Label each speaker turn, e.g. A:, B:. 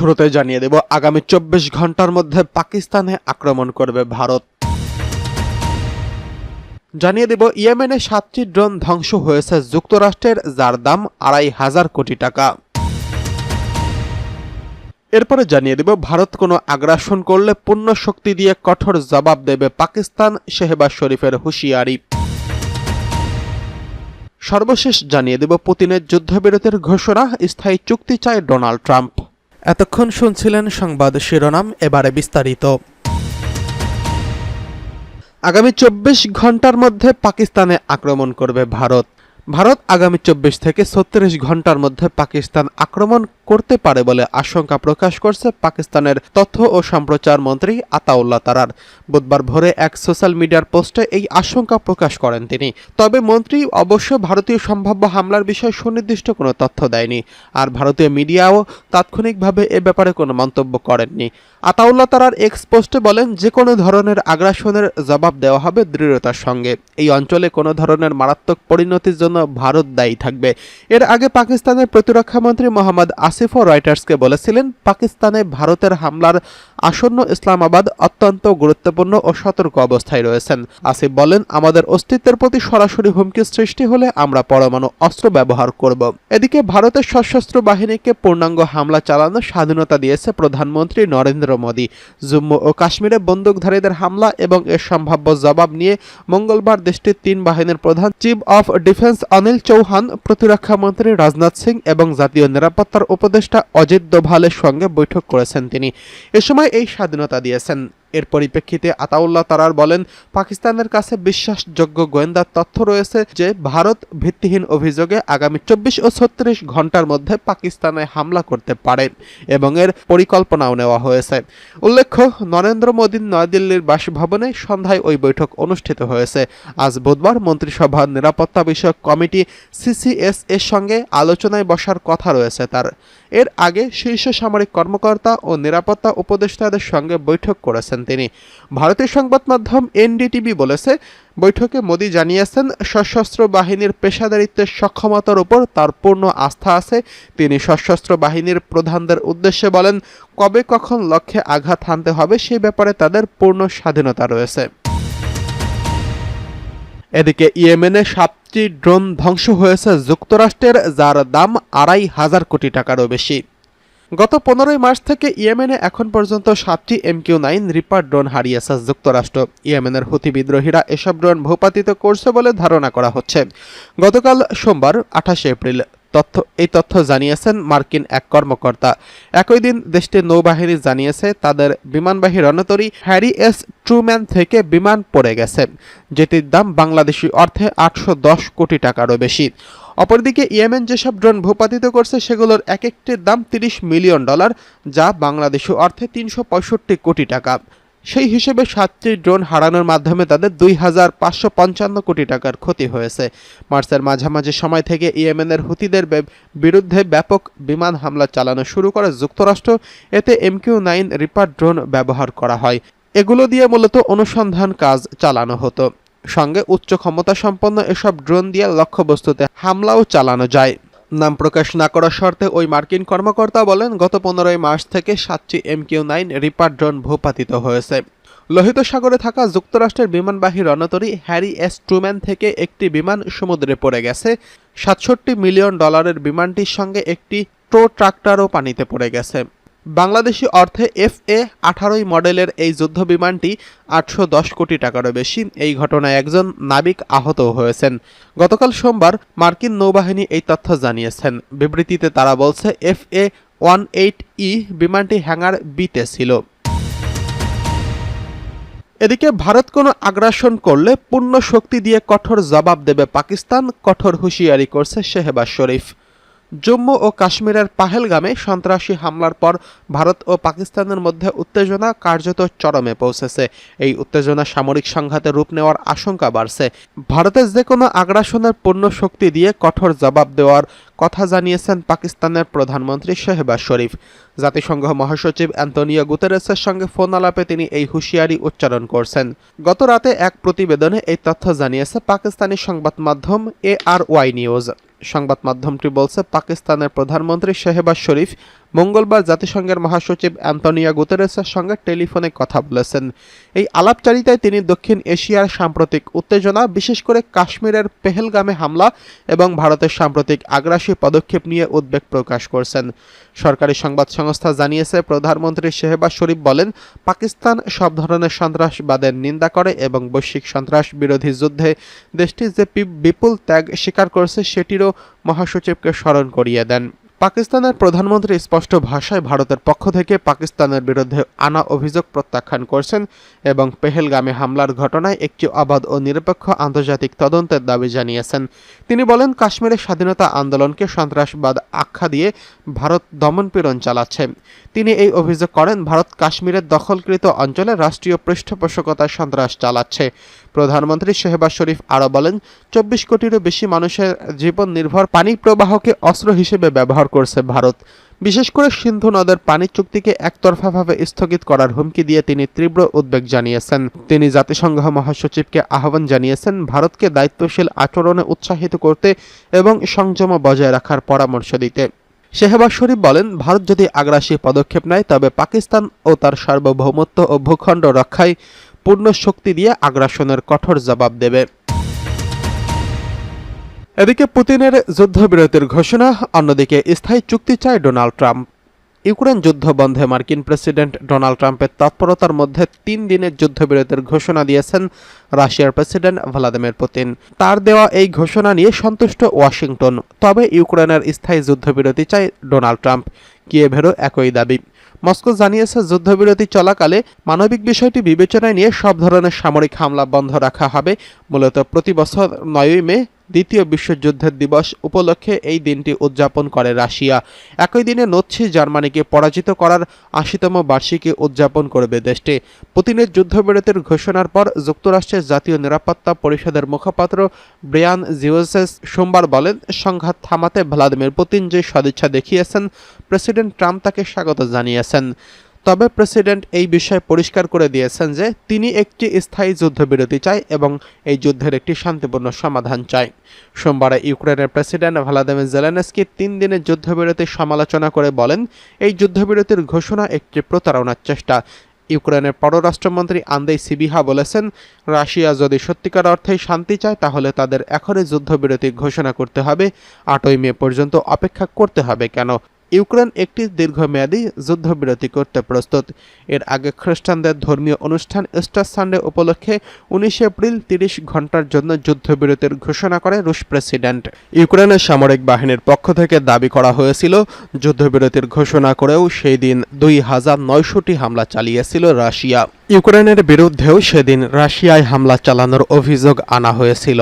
A: শুরুতে জানিয়ে দেব, আগামী চব্বিশ ঘণ্টার মধ্যে পাকিস্তানে আক্রমণ করবে ভারত। জানিয়ে দেব, ইয়েমেনে সাতটি ড্রোন ধ্বংস হয়েছে যুক্তরাষ্ট্রের যার দাম আড়াই হাজার কোটি টাকা। এরপরে জানিয়ে দেব, ভারত কোনো আগ্রাসন করলে পূর্ণ শক্তি দিয়ে কঠোর জবাব দেবে পাকিস্তান, শেহবাজ শরীফের হুঁশিয়ারি। সর্বশেষ জানিয়ে দেব, পুতিনের যুদ্ধবিরতির ঘোষণা, স্থায়ী চুক্তি চায় ডোনাল্ড ট্রাম্প। এতক্ষণ শুনছিলেন সংবাদ শিরোনাম এবারে বিস্তারিত। আগামী চব্বিশ ঘণ্টার মধ্যে পাকিস্তানে আক্রমণ করবে ভারত। ভারত আগামী চব্বিশ থেকে ছত্রিশ ঘণ্টার মধ্যে পাকিস্তান আক্রমণ করতে পারে বলে আশঙ্কা প্রকাশ করছে পাকিস্তানের তথ্য ও সম্প্রচার মন্ত্রী আতাউল্লাহ তারার। বুধবার ভোরে এক সোশ্যাল মিডিয়ার পোস্টে এই আশঙ্কা প্রকাশ করেন তিনি। তবে মন্ত্রী অবশ্য ভারতীয় সম্ভাব্য হামলার বিষয়ে সুনির্দিষ্ট কোনো তথ্য দেয়নি, আর ভারতীয় মিডিয়াও তাৎক্ষণিকভাবে এ ব্যাপারে কোনো মন্তব্য করেননি। আতাউল্লাহ তারার এক্স পোস্টে বলেন, যে কোনো ধরনের আগ্রাসনের জবাব দেওয়া হবে দৃঢ়তার সঙ্গে। এই অঞ্চলে কোনো ধরনের মারাত্মক পরিণতির জন্য ভারত দায়ী থাকবে। এর আগে পাকিস্তানের প্রতিরক্ষা মন্ত্রী মোহাম্মদ আসিফও রয়টার্সকে বলেছিলেন, পাকিস্তানে ভারতের হামলার আসন্ন ইসলামাবাদ অত্যন্ত গুরুত্বপূর্ণ ও সতর্ক অবস্থায় রয়েছেন। আসিফ বলেন, আমাদের অস্তিত্বের প্রতি সরাসরি হুমকি সৃষ্টি হলে আমরা পরমাণু অস্ত্র ব্যবহার করব। এদিকে ভারতের সশস্ত্র বাহিনীকে পূর্ণাঙ্গ হামলা চালানোর স্বাধীনতা দিয়েছে প্রধানমন্ত্রী নরেন্দ্র মোদী। জম্মু ও কাশ্মীরে বন্দুকধারীদের হামলা এবং এর সম্ভাব্য জবাব নিয়ে মঙ্গলবার দেশটির তিন বাহিনীর প্রধান chief of defence Anil Chauhan প্রতিরক্ষা মন্ত্রী রাজনাথ সিং এবং জাতীয় নিরাপত্তার উপদেষ্টা অজিত দোভালের সঙ্গে বৈঠক করেছেন তিনি। এ সময় এই স্বাধীনতা দিয়েছেন। এর পরিপ্রেক্ষিতে আতাউল্লাহ তারার বলেন, পাকিস্তানের কাছে বিশ্বাসযোগ্য গোয়েন্দা তথ্য রয়েছে যে ভারত ভিত্তিহীন অভিযোগে আগামী চব্বিশ ও ছত্রিশ ঘণ্টার মধ্যে পাকিস্তানে হামলা করতে পারে এবং এর পরিকল্পনাও নেওয়া হয়েছে। উল্লেখ্য, নরেন্দ্র মোদীর নয়াদিল্লির বাসভবনে সন্ধ্যায় ওই বৈঠক অনুষ্ঠিত হয়েছে। আজ বুধবার মন্ত্রিসভার নিরাপত্তা বিষয়ক কমিটি সিসিএস এর সঙ্গে আলোচনায় বসার কথা রয়েছে তার। এর আগে শীর্ষ সামরিক কর্মকর্তা ও নিরাপত্তা উপদেষ্টাদের সঙ্গে বৈঠক করেছেন। তিনি। ভারতীয় সংবাদ মাধ্যম এনডিটিভি বলেছে, বৈঠকে মোদি জানিয়েছেন, সশস্ত্র বাহিনীর পেশাদারিত্বের সক্ষমতার উপর তার পূর্ণ আস্থা আছে। তিনি সশস্ত্র বাহিনীর প্রধানদের উদ্দেশ্যে বলেন, কবে কখন লক্ষ্যে আঘাত হানতে হবে সে ব্যাপারে তাদের পূর্ণ স্বাধীনতা রয়েছে। এদিকে ইয়েমেনে সাতটি ড্রোন ধ্বংস হয়েছে যুক্তরাষ্ট্রের, যার দাম আড়াই হাজার কোটি টাকারও বেশি। গত পনেরোই মার্চ থেকে ইয়েমেনে এখন পর্যন্ত সাতটি এমকিউ নাইন রিপার ড্রোন হারিয়েছে যুক্তরাষ্ট্র। ইয়েমেনের হুতি বিদ্রোহীরা এসব ড্রোন ভূপাতিত করছে বলে ধারণা করা হচ্ছে। গতকাল সোমবার, আঠাশে এপ্রিল, তথ্য এই তথ্য জানিয়েছেন মার্কিন এক কর্মকর্তা। একই দিন দেশটির নৌবাহিনী জানিয়েছে, তাদের বিমানবাহী রণতরী হ্যারি এস ট্রুম্যান থেকে বিমান পড়ে গেছে, যেটির দাম বাংলাদেশি অর্থে আটশো দশ কোটি টাকারও বেশি। অপরদিকে ইয়েমেন যেসব ড্রোন ভূপাতিত করছে, সেগুলোর এক একটির দাম তিরিশ মিলিয়ন ডলার, যা বাংলাদেশি অর্থে তিনশো পঁয়ষট্টি কোটি টাকা। সেই হিসেবে সাতটি ড্রোন হারানোর মাধ্যমে তাদের দুই হাজার পাঁচশো পঞ্চান্ন কোটি টাকার ক্ষতি হয়েছে। মার্চের মাঝামাঝি সময় থেকে ইয়েমেনের হুতিদের বিরুদ্ধে ব্যাপক বিমান হামলা চালানো শুরু করে যুক্তরাষ্ট্র। এতে এমকিউ নাইন রিপার ড্রোন ব্যবহার করা হয়। এগুলো দিয়ে মূলত অনুসন্ধান কাজ চালানো হতো। সঙ্গে উচ্চ ক্ষমতা সম্পন্ন এসব ড্রোন দিয়ে লক্ষ্যবস্তুতে হামলাও চালানো যায়। নাম প্রকাশ না করার শর্তে ওই মার্কিন কর্মকর্তা বলেন, গত পনেরোই মার্চ থেকে সাতটি এমকিউ নাইন রিপার ড্রোন ভূপাতিত হয়েছে। লোহিত সাগরে থাকা যুক্তরাষ্ট্রের বিমানবাহী রণতরী হ্যারি এস ট্রুম্যান থেকে একটি বিমান সমুদ্রে পড়ে গেছে। সাতষট্টি মিলিয়ন ডলারের বিমানটির সঙ্গে একটি টো ট্রাক্টারও পানিতে পড়ে গেছে। বাংলাদেশি অর্থে এফ এ আঠারোই মডেলের এই যুদ্ধ বিমানটি আটশো দশ কোটি টাকারও বেশি। এই ঘটনায় একজন নাবিক আহত হয়েছেন। গতকাল সোমবার মার্কিন নৌবাহিনী এই তথ্য জানিয়েছেন। বিবৃতিতে তারা বলছে F A one eight E বিমানটি হ্যাঙ্গার বিতে ছিল। এদিকে ভারত কোনো আগ্রাসন করলে পূর্ণ শক্তি দিয়ে কঠোর জবাব দেবে পাকিস্তান, কঠোর হুঁশিয়ারি করছে শেহবাজ শরীফ। জম্মু ও কাশ্মীরের পাহেলগামে সন্ত্রাসী হামলার পর ভারত ও পাকিস্তানের মধ্যে উত্তেজনা কার্যত চরমে পৌঁছেছে। এই উত্তেজনা সামরিক সংঘাতে রূপ নেওয়ার আশঙ্কা বাড়ছে। ভারতের যে কোনো আগ্রাসনের পূর্ণ শক্তি দিয়ে কঠোর জবাব দেওয়ার কথা জানিয়েছেন পাকিস্তানের প্রধানমন্ত্রী শেহবাজ শরীফ। জাতিসংঘ মহাসচিব অ্যান্তনিও গুতেরেসের সঙ্গে ফোন আলাপে তিনি এই হুঁশিয়ারি উচ্চারণ করছেন। গত রাতে এক প্রতিবেদনে এই তথ্য জানিয়েছে পাকিস্তানি সংবাদ মাধ্যম এ আর ওয়াই নিউজ। সংবাদ মাধ্যমটি বলছে, পাকিস্তানের প্রধানমন্ত্রী শেহবাজ শরীফ মঙ্গলবার জাতিসংঘের মহাসচিব অ্যান্তনিয়া গুতেরেসের সঙ্গে টেলিফোনে কথা বলেছেন। এই আলাপচারিতায় তিনি দক্ষিণ এশিয়ার সাম্প্রতিক উত্তেজনা, বিশেষ করে কাশ্মীরের পেহেলগামে হামলা এবং ভারতের সাম্প্রতিক আগ্রাসী পদক্ষেপ নিয়ে উদ্বেগ প্রকাশ করছেন। সরকারি সংবাদ সংস্থা জানিয়েছে, প্রধানমন্ত্রী শেহবাজ শরীফ বলেন, পাকিস্তান সব ধরনের সন্ত্রাসবাদের নিন্দা করে এবং বৈশ্বিক সন্ত্রাস বিরোধী যুদ্ধে দেশটি যে বিপুল ত্যাগ স্বীকার করেছে, সেটিরও মহাসচিবকে স্মরণ করিয়ে দেন। পাকিস্তানের প্রধানমন্ত্রী স্পষ্ট ভাষায় ভারতের পক্ষ থেকে পাকিস্তানের বিরুদ্ধে আনা অভিযোগ প্রত্যাখ্যান করছেন এবং পেহেলগামে হামলার ঘটনায় একটি অবাধ ও নিরপেক্ষ আন্তর্জাতিক তদন্তের দাবি জানিয়েছেন। তিনি বলেন কাশ্মীরের স্বাধীনতা আন্দোলনকে সন্ত্রাসবাদ আখ্যা দিয়ে ভারত দমনপীড়ন চালাচ্ছে। তিনি এই অভিযোগ করেন, ভারত কাশ্মীরের দখলকৃত অঞ্চলে রাষ্ট্রীয় পৃষ্ঠপোষকতায় সন্ত্রাস চালাচ্ছে। প্রধানমন্ত্রী শেহবাজ শরীফ আরও বলেন, চব্বিশ কোটিরও বেশি মানুষের জীবন নির্ভর পানি প্রবাহকে অস্ত্র হিসেবে ব্যবহার করছে ভারত। বিশেষ করে সিন্ধু নদের পানি চুক্তিকে একতরফাভাবে স্থগিত করার হুমকি দিয়ে তিনি তীব্র উদ্বেগ জানিয়েছেন। তিনি জাতিসংঘ মহাসচিবকে আহ্বান জানিয়েছেন ভারতকে দায়িত্বশীল আচরণে উৎসাহিত করতে এবং সংযম বজায় রাখার পরামর্শ দিতে। শেহবাজ শরীফ বলেন, ভারত যদি আগ্রাসী পদক্ষেপ নেয়, তবে পাকিস্তান ও তার সার্বভৌমত্ব ও ভূখণ্ড রক্ষায় পূর্ণ শক্তি দিয়ে আগ্রাসনের কঠোর জবাব দেবে। এদিকে পুতিনের যুদ্ধবিরতির ঘোষণা, অন্যদিকে স্থায়ী চুক্তি চায় ডোনাল্ড ট্রাম্প। ইউক্রেন যুদ্ধ বন্ধে মার্কিন প্রেসিডেন্ট ডোনাল্ড ট্রাম্পের তৎপরতার মধ্যে তিন দিনের যুদ্ধবিরতির ঘোষণা দিয়েছেন রাশিয়ার প্রেসিডেন্ট ভ্লাদিমির পুতিন। তার দেওয়া এই ঘোষণা নিয়ে সন্তুষ্ট ওয়াশিংটন, তবে ইউক্রেনের স্থায়ী যুদ্ধবিরতি চায় ডোনাল্ড ট্রাম্প। কিয়েভেরও একই দাবি। মস্কো জানিয়েছে যুদ্ধবিরতি চলাকালে মানবিক বিষয়টি বিবেচনায় নিয়ে সব ধরনের সামরিক হামলা বন্ধ রাখা হবে। মূলত প্রতি বছর নয়ই মে দ্বিতীয় বিশ্বযুদ্ধের দিবস উপলক্ষে এই দিনটি উদযাপন করে রাশিয়া। একই দিনে নচ্ছি জার্মানিকে পরাজিত করার আশিতম বার্ষিকী উদযাপন করবে দেশটি। পুতিনের যুদ্ধবিরতির ঘোষণার পর যুক্তরাষ্ট্রের জাতীয় নিরাপত্তা পরিষদের মুখপাত্র ব্রিয়ান জিওসেস সোমবার বলেন, সংঘাত থামাতে ভ্লাদিমির পুতিন যে সদিচ্ছা দেখিয়েছেন, প্রেসিডেন্ট ট্রাম্প তাকে স্বাগত জানিয়েছেন। তবে প্রেসিডেন্ট এই বিষয়ে পরিষ্কার করে দিয়েছেন যে তিনি একটি স্থায়ী যুদ্ধবিরতি চায় এবং এই যুদ্ধের একটি শান্তিপূর্ণ সমাধান চায়। সোমবার ইউক্রেনের প্রেসিডেন্ট ভ্লাদিমির জেলেনস্কি তিন দিনের যুদ্ধবিরতির সমালোচনা করে বলেন, এই যুদ্ধবিরতির ঘোষণা একটি প্রতারণার চেষ্টা। ইউক্রেনের পররাষ্ট্রমন্ত্রী আন্দেই সিবিহা বলেছেন, রাশিয়া যদি সত্যিকার অর্থে শান্তি চায়, তাহলে তাদের এখনই যুদ্ধবিরতি ঘোষণা করতে হবে। আটই মে পর্যন্ত অপেক্ষা করতে হবে কেন? ইউক্রেন একটি দীর্ঘমেয়াদী যুদ্ধবিরতি করতে প্রস্তুত। এর আগে খ্রিস্টানদের ধর্মীয় অনুষ্ঠান ইস্টার সানডে উপলক্ষে উনিশে এপ্রিল তিরিশ ঘণ্টার জন্য যুদ্ধবিরতির ঘোষণা করে রুশ প্রেসিডেন্ট। ইউক্রেনের সামরিক বাহিনীর পক্ষ থেকে দাবি করা হয়েছিল, যুদ্ধবিরতির ঘোষণা করেও সেই দিন দুই হাজার নয়শোটি হামলা চালিয়েছিল রাশিয়া। ইউক্রেনের বিরুদ্ধেও সেদিন রাশিয়ায় হামলা চালানোর অভিযোগ আনা হয়েছিল।